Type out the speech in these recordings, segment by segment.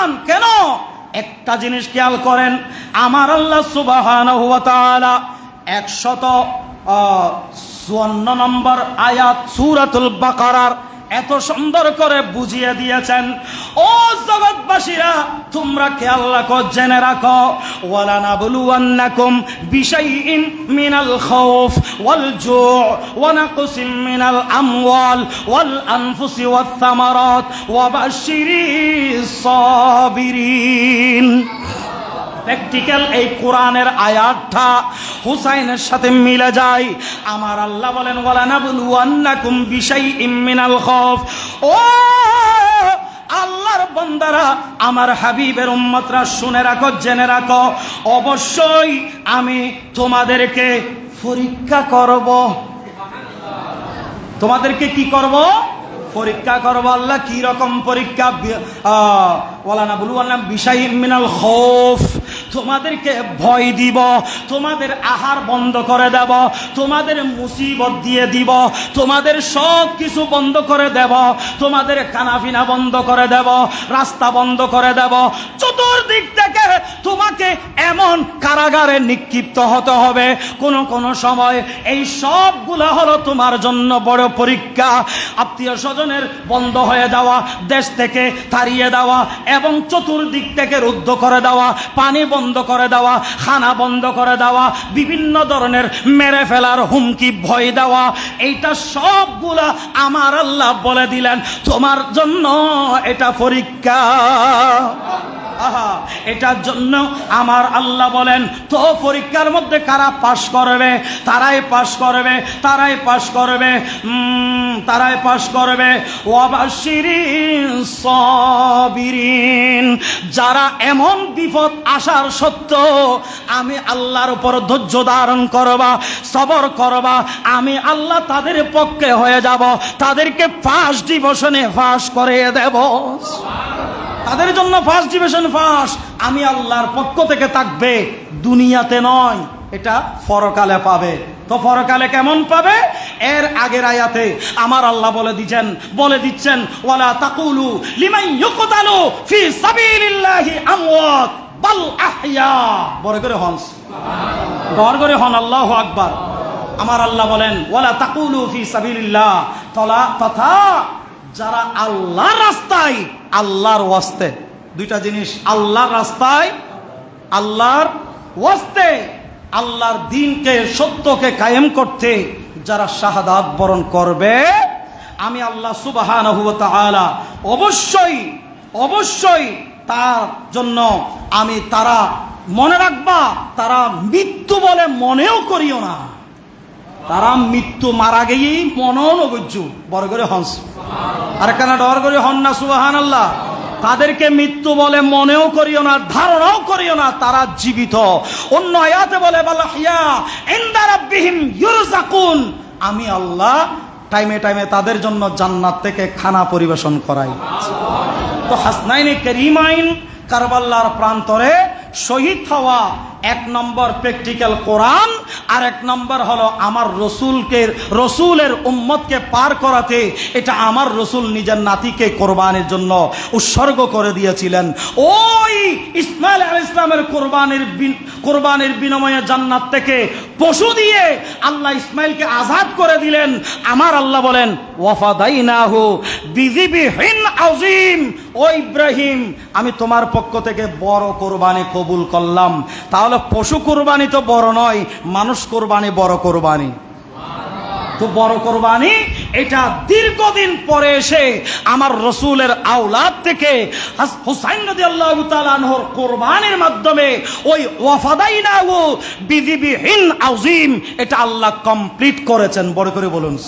কোরআন কেন? একটা জিনিস খেয়াল করেন, আমার আল্লাহ সুবাহ একশত চুয়ান্ন নম্বর আয়াত সুরাতুল বাকারার এত সুন্দর করে বুঝিয়ে দিয়েছেন। ও জগৎবাসীরা, তোমরা খেয়াল রাখো, জেনে রাখো। ওয়ালা নাবলুয়ান্নাকুম বিশাইইন মিনাল খাউফ ওয়াল জু' ওয়া নাকসিম মিনাল আমওয়াল ওয়াল আনফুসি ওয়াত থামারাত ওয়া বাশশিরিস সাবিরিন। প্র্যাকটিক্যাল এই কোরআনের আয়াতটা হুসাইনের সাথে মিলে যায়। আমার আল্লাহ বলেন, ওয়ালা নাবলুয়ান্নাকুম বিশাইইম মিনাল খাউফ। ও আল্লাহর বন্দারা, আমার হাবিবের উম্মতরা, শুনে রাখো, জেনে রাখো। অবশ্যই আমি তোমাদেরকে পরীক্ষা করব। তোমাদেরকে কি করব? পরীক্ষা করব। আল্লাহ কি রকম পরীক্ষা? ওয়ালানা বলু আল্লাহ বিষয় মিনাল খৌফ তোমাদেরকে ভয় দিব, তোমাদের আহার বন্ধ করে দেব, তোমাদের মুসিবত দিয়ে দিব, তোমাদের সব কিছু বন্ধ করে দেব, তোমাদের কানাফিনা বন্ধ করে দেব, রাস্তা বন্ধ করে দেব। চতুর্দিক থেকে তোমাকে এমন কারাগারে নিক্ষিপ্ত হতে হবে। কোন কোন সময় এই সবগুলো হলো তোমার জন্য বড় পরীক্ষা। আত্মীয় স্বজনের বন্ধ হয়ে যাওয়া, দেশ থেকে তাড়িয়ে দেওয়া এবং চতুর্দিক থেকে রুদ্ধ করে দেওয়া, পানি বন্ধ করে দেওয়া খানা বন্ধ করে দেওয়া বিভিন্ন ধরনের মেরে ফেলার হুমকি ভয় দেওয়া এইটা সবগুলা আমার আল্লাহ বলে দিলেন তোমার জন্য এটা পরীক্ষা। এটার জন্য আমার আল্লাহ বলেন তো পরীক্ষার মধ্যে কারা পাশ করবে? তারাই পাশ করবে তারাই পাশ করবে। উম, তারাই পাশ করবে। সাবিরিন। যারা এমন বিপদ আসার সত্ত্বেও আমি আল্লাহর উপর ধৈর্য ধারণ করবা, সবর করবা, আমি আল্লাহ তাদের পক্ষে হয়ে যাব, তাদেরকে ফার্স্ট ডিভিশনে ফাঁস করে দেব। তাদের জন্য ফার্স্ট ডিভিশন ফাঁস। আমি আল্লাহর পক্ষ থেকে থাকবে, দুনিয়াতে নয়, এটা পরকালে পাবে। তো পরকালে কেমন পাবে? এর আগের আয়াতে আমার আল্লাহ বলে দিচ্ছেন বলে দিচ্ছেন ওয়ালা তাকুলু লিমান ইউকতালু ফি সাবিলিল্লাহি আমওয়াত বাল আহইয়া বড় করে হনস ঘর করে হন আল্লাহু আকবার। আমার আল্লাহ বলেন ওয়ালা তাকুলু ফি সাবিলিল্লাহ। তলা তথা যারা আল্লাহর রাস্তায় আল্লাহর ওয়াস্তে। দুইটা জিনিস আল্লাহর রাস্তায় আল্লাহর ওয়াস্তে। আল্লাহর দিনকে সত্যকে কায়েম করতে যারা শাহাদাত বরণ করবে, আমি আল্লাহ তাআলা অবশ্যই অবশ্যই তার জন্য আমি তারা মনে রাখবা, তারা মৃত্যু বলে মনেও করিও না। তারা মৃত্যু মারা গেয়েই মনও নগজ্য বড় করে হংস আর কেন ডর করে হন না সুবাহান আল্লাহ তাদেরকে মৃত্যু বলে মনেও করিও না, ধারণাও করিও না, তারা জীবিত। অন্য আয়াতে বলে আমি আল্লাহ টাইমে টাইমে তাদের জন্য জান্নাত থেকে খানা পরিবেশন করাই। তো হাসনাইনে কেরিমাইন কারবাল্লার প্রান্তরে শহীদ হওয়া এক নম্বর প্র্যাকটিক্যাল কোরআন আর এক নম্বর হলো আমার রসুলকে, রসুলের উম্মতকে পার করাতে এটা আমার রসুল নিজের নাতিকে কোরবানের জন্য উৎসর্গ করে দিয়েছিলেন। ওই ইসমাইল আল ইসলামের কোরবানের কোরবানের বিনিময়ে জান্নাত থেকে পশু দিয়ে আল্লাহ ইসমাইলকে আজাদ করে দিলেন। আমার আল্লাহ বলেন, ওয়াফাদাইনাহু বিজিবিহীন আজিম ও ইব্রাহিম, আমি তোমার পক্ষ থেকে বড় কোরবানি কবুল করলাম। তাহলে পশু কোরবানি তো বড় নয়, মানুষ কোরবানি বড় কোরবানি। তো বড় কোরবানি এটা দীর্ঘদিন পরে এসে আমার রসুলের আওলাদ থেকে হাস- হুসাইন নদী আল্লাহ তালানহর কোরবানের মাধ্যমে ওই ওয়াফাদাই না ও বিধিবিহীন আউজিম এটা আল্লাহ কমপ্লিট করেছেন। বড় করে বলুন।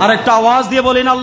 আর একটা আওয়াজ দিয়ে বলেন আল্লাহ